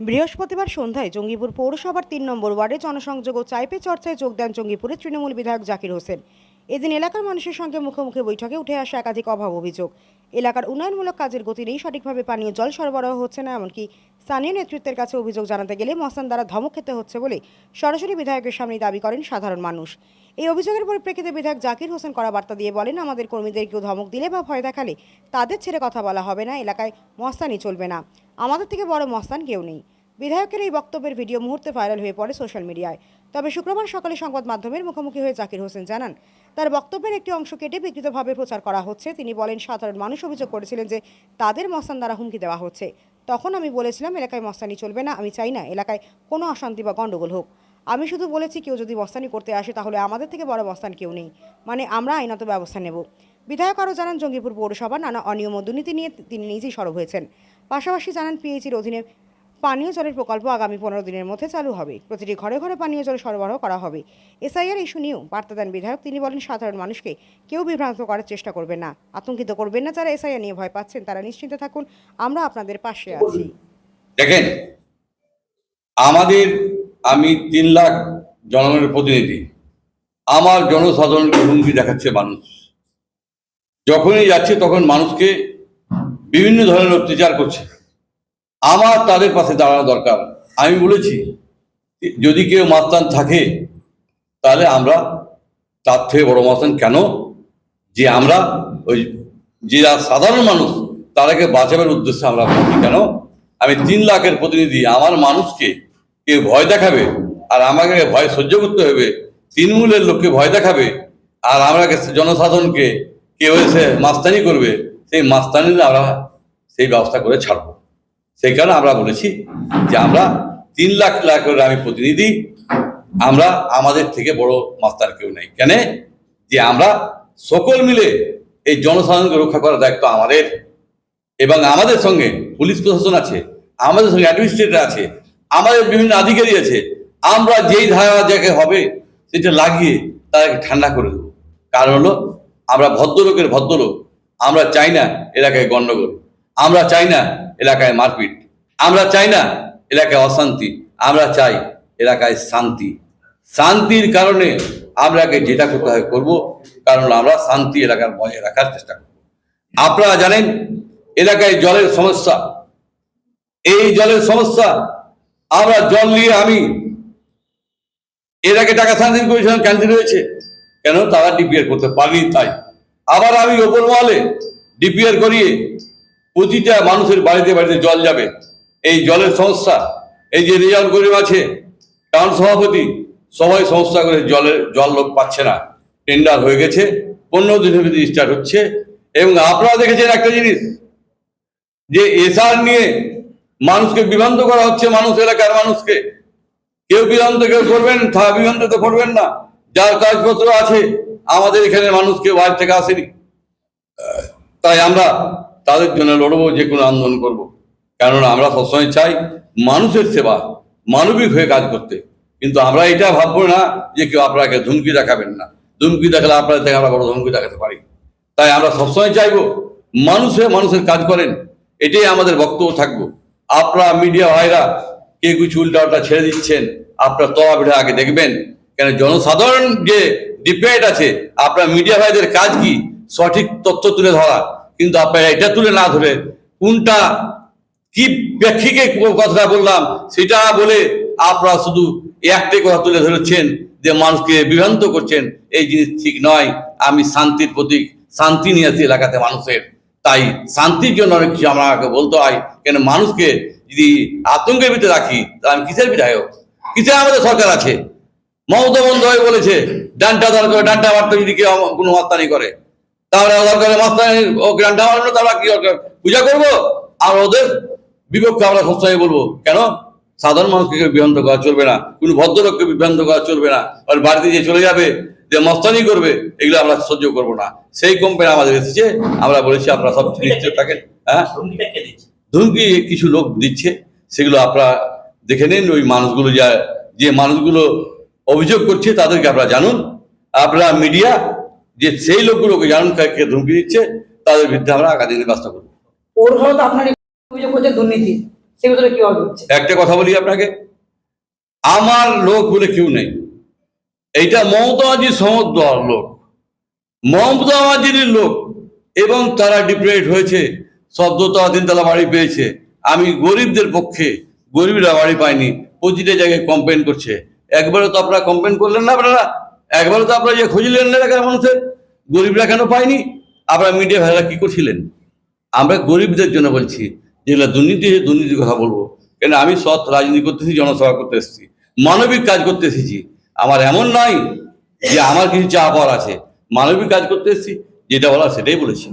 বৃহস্পতিবার সন্ধ্যায় জঙ্গিপুর পৌরসভার তিন নম্বর ওয়ার্ডে জনসংযোগ ও চাইপে চর্চায় যোগ দেন জঙ্গিপুরের তৃণমূল বিধায়ক জাকির হোসেন। এদিন এলাকার মানুষের সঙ্গে মুখোমুখি বৈঠকে উঠে আসে একাধিক অভাব অভিযোগ। এলাকার উন্নয়নমূলক কাজের গতি নেই, সঠিকভাবে পানীয় জল সরবরাহ হচ্ছে না, এমনকি স্থানীয় নেতৃত্বের কাছে অভিযোগ জানাতে গেলে মস্তান দ্বারা ধমক খেতে হচ্ছে বলে সরাসরি বিধায়কের সামনে দাবি করেন সাধারণ মানুষ। এই অভিযোগের পরিপ্রেক্ষিতে বিধায়ক জাকির হোসেন করা বার্তা দিয়ে বলেন, আমাদের কর্মীদের কেউ ধমক দিলে বা ভয় দেখালে তাদের ছেড়ে কথা বলা হবে না, এলাকায় মস্তানি চলবে না। আমাদের থেকে বড় মস্তান কেউ নেই। বিধায়কের এই বক্তব্যের ভিডিও মুহূর্তে ভাইরাল হয়ে পড়ে সোশ্যাল মিডিয়ায়। তবে শুক্রবার সকালে সংবাদ মাধ্যমের মুখোমুখি হয়ে জাকির হোসেন জানান, তার বক্তব্যের একটি অংশ কেটে বিকৃতভাবে প্রচার করা হচ্ছে। তিনি বলেন, সাধারণ মানুষ অভিযোগ করেছিলেন যে তাদের মস্তান দ্বারা হুমকি দেওয়া হচ্ছে। তখন আমি বলেছিলাম, এলাকায় মস্তানি চলবে না, আমি চাই না এলাকায় কোনো অশান্তি বা গণ্ডগোল হোক। আমি শুধু বলেছি, কেউ যদি মস্তানি করতে আসে, তাহলে আমাদের থেকে বড় মস্তান কেউ নেই। মানে আমরা আইনত ব্যবস্থা নেব। বিধায়ক আরও জানান, জঙ্গিপুর পৌরসভা নানা অনিয়ম ও দুর্নীতি নিয়ে তিনি নিজেই সরব হয়েছেন। পাশাপাশি জানান পিএইচির অধীনে পানীয় জলের প্রকল্প আগামী পনেরো দিনের মধ্যে চালু হবে। প্রতিটি ঘরে ঘরে পানীয় জল সরবরাহ করা হবে। এসআইআর ইস্যু নিয়েও বার্তা দেন বিধায়ক। তিনি বলেন, সাধারণ মানুষকে কেউ বিভ্রান্ত করার চেষ্টা করবেন না। আতঙ্কিত করবেন না যারা এসআইআর নিয়ে ভয় পাচ্ছেন, তারা নিশ্চিন্তে থাকুন, আমরা আপনাদের পাশে আছি। দেখেন, আমাদের, আমি তিন লাখ জনগণের প্রতিনিধি। আমার জনসাধারণকে হুমকি দেখাচ্ছে মানুষ। যখনই যাচ্ছে তখন মানুষকে বিভিন্ন ধরনের অত্যাচার করছে। আমার তাদের পাশে দাঁড়ানো দরকার। আমি বলেছি, যদি কেউ মাস্তান থাকে, তাহলে আমরা তার থেকে বড় মাস্তান কেন? যে আমরা ওই যে সাধারণ মানুষ, তাদেরকে বাঁচাবার উদ্দেশ্যে আমরা বলছি কেন? আমি তিন লাখের প্রতিনিধি, আমার মানুষকে কেউ ভয় দেখাবে, আর আমাকে ভয় সহ্য করতে হবে। তৃণমূলের লোককে ভয় দেখাবে, আর আমরা জনসাধারণকে কেউ এসে মাস্তানি করবে। সেই মাস্তানি আমরা সেই ব্যবস্থা করে ছাড়বো। সেই কারণে আমরা বলেছি যে আমরা তিন লাখ লাখের আমি প্রতিনিধি, আমরা আমাদের থেকে বড় মাস্টার কেউ নেই। কেন? যে আমরা সকল মিলে এই জনসাধারণকে রক্ষা করার দায়িত্ব আমাদের এবং আমাদের সঙ্গে পুলিশ প্রশাসন আছে, আমাদের সঙ্গে অ্যাডমিনিস্ট্রেটর আছে, আমাদের বিভিন্ন আধিকারী আছে, আমরা যেই ধারা জায়গায় হবে সেটা লাগিয়ে তাদেরকে ঠান্ডা করে দেবো। কারণ হলো আমরা ভদ্রলোকের ভদ্রলোক, আমরা চাই না এলাকায় গণ্ডগোল, আমরা চাই না এলাকায় মারপিট। আমরা চাই না এলাকায় অশান্তি, আমরা চাই এলাকায় শান্তি। শান্তির কারণে আমরাকে যেটা করতে হয় করব, কারণ আমরা শান্তি এলাকার বজায় রাখার চেষ্টা করব। আপনারা জানেন, এলাকায় জলের সমস্যা। এই জলের সমস্যা, আমরা জল নিয়ে আমি এর আগে টাকা স্যাংশন করেছিলাম ক্যান্সেল হয়েছে কেন? তারা ডিপিআর করতে পারেনি তাই। আবার আমি ওপর মহলে ডিপিআর করিয়ে প্রতিটা মানুষের বাড়িতে বাড়িতে জল যাবে। এই জলের সমস্যা, এই যে রেজাল্ট গরিব আছে, টাউন সভাপতি, সবাই সমস্যা করে জলের, জল লোক পাচ্ছে না। টেন্ডার হয়ে গেছে, পনেরো দিনের ভিতরে স্টার্ট হচ্ছে। এবং আপনারা দেখেছেন একটা জিনিস, যে এসআর নিয়ে মানুষকে বিভ্রান্ত করা হচ্ছে মানুষ, এলাকার মানুষকে। কেউ বিভ্রান্ত কেউ করবেন, তা বিভ্রান্ত তো করবেন না। যার কাগজপত্র আছে, আমাদের এখানে মানুষ কেউ বাইরে থেকে আসেনি। তাই আমরা তাদের জন্য লড়বো, যে কোনো আন্দোলন করব। কেননা আমরা সবসময় চাই মানুষের সেবা, মানবিক হয়ে কাজ করতে। কিন্তু আমরা এটা ভাববো না যে কেউ আপনাকে ধুমকি দেখাবেন না। ধুমকি দেখালে আপনাদের থেকে আমরা বড় ধুমকি দেখাতে পারি। তাই আমরা সবসময় চাইব মানুষে মানুষের কাজ করেন। এটাই আমাদের বক্তব্য থাকব। আপনারা মিডিয়া ভাইরা কে কিছু উল্টা ছেড়ে দিচ্ছেন, আপনার তলা তবাবিটা আগে দেখবেন। কেন জনসাধারণ যে ডিপেন্ড আছে, আপনার মিডিয়া ভাইদের কাজ কি? সঠিক তথ্য তুলে ধরা। কিন্তু আপনারা এটা তুলে না ধরে কোনটা কি প্রেক্ষিকে কথাটা বললাম, সেটা বলে আপনারা শুধু একটাই কথা তুলে ধরেছেন যে মানুষকে বিভ্রান্ত করছেন। এই জিনিস ঠিক নয়। আমি শান্তির প্রতীক, শান্তি নিয়ে আসি এলাকাতে মানুষের। তাই শান্তির জন্য অনেক কিছু আমাকে বলতে হয়। কেন মানুষকে যদি আতঙ্কের ভিতরে রাখি, তাহলে আমি কিসের বিধায়ক? কিসের আমাদের সরকার আছে? মমতা বন্দ্যোপাধ্যায় বলেছে, ডান্টা দরকার ডান্টা মারতে যদি কেউ কোনো মাস্তানি করে। তাহলে দরকার মাস্তানি ও ডান্টা মারলো তারা কি দরকার পূজা করব? আর ওদের বিপক্ষে আমরা সবসময় বলব কেন? সাধারণ মানুষকে বিভ্রান্ত করা চলবে না। কোনো ভদ্রলোককে বিভ্রান্ত করা চলবে না। আর বাড়িতে যে চলে যাবে যে মস্তানি করবে এগুলো আমরা সহ্য করব না। সেই কোম্পানি আমাদের এসেছে। আমরা বলেছি আপনারা সব নিশ্চয় থাকেন। হ্যাঁ? হুমকিটা কে কিছু লোক দিচ্ছে। সেগুলো আপনারা দেখে নিন ওই মানুষগুলো যা যে মানুষগুলো অভিযোগ করছে তাদেরকে আপনারা জানুন। আপনারা মিডিয়া যে সেই লোকগুলোকে জানুন কাকে ধমকি দিচ্ছে তাদের বিরুদ্ধে আমরা আগামী দিনে ব্যবস্থা করব। তো আপনার অভিযোগ করছে দুর্নীতি। সেগুলো কীভাবে হচ্ছে একটা কথা বলি আপনাকে। আমার লোক বলে কেউ নেই। এইটা মমতা মাঝির সমদ্র লোক। মমতা মাঝির লোক এবং তারা ডিপ্রেড হয়েছে সদ্যতা তিনতলা বাড়ি পেয়েছে। আমি গরিবদের পক্ষে গরিবরা বাড়ি পায়নি প্রতিটা জায়গায় কমপ্লেন করছে। একবারও তো আপনারা কমপ্লেন করলেন না আপনারা একবারও তো আপনারা যে খুঁজলেন না এলাকার মানুষের, গরিবরা কেন পায়নি? আপনারা মিডিয়া ভাইরা কি করছিলেন? আমরা গরিবদের জন্য বলছি যেগুলো দুর্নীতি হয়েছে দুর্নীতির কথা বলব। কেন আমি সৎ রাজনীতি করতেছি জনসভা করতে এসেছি, মানবিক কাজ করতে এসেছি। আমার এমন নয় যে আমার কিছু চা পাওয়ার আছে। মানবিক কাজ করতে এসেছি, যেটা বলা সেটাই বলেছি।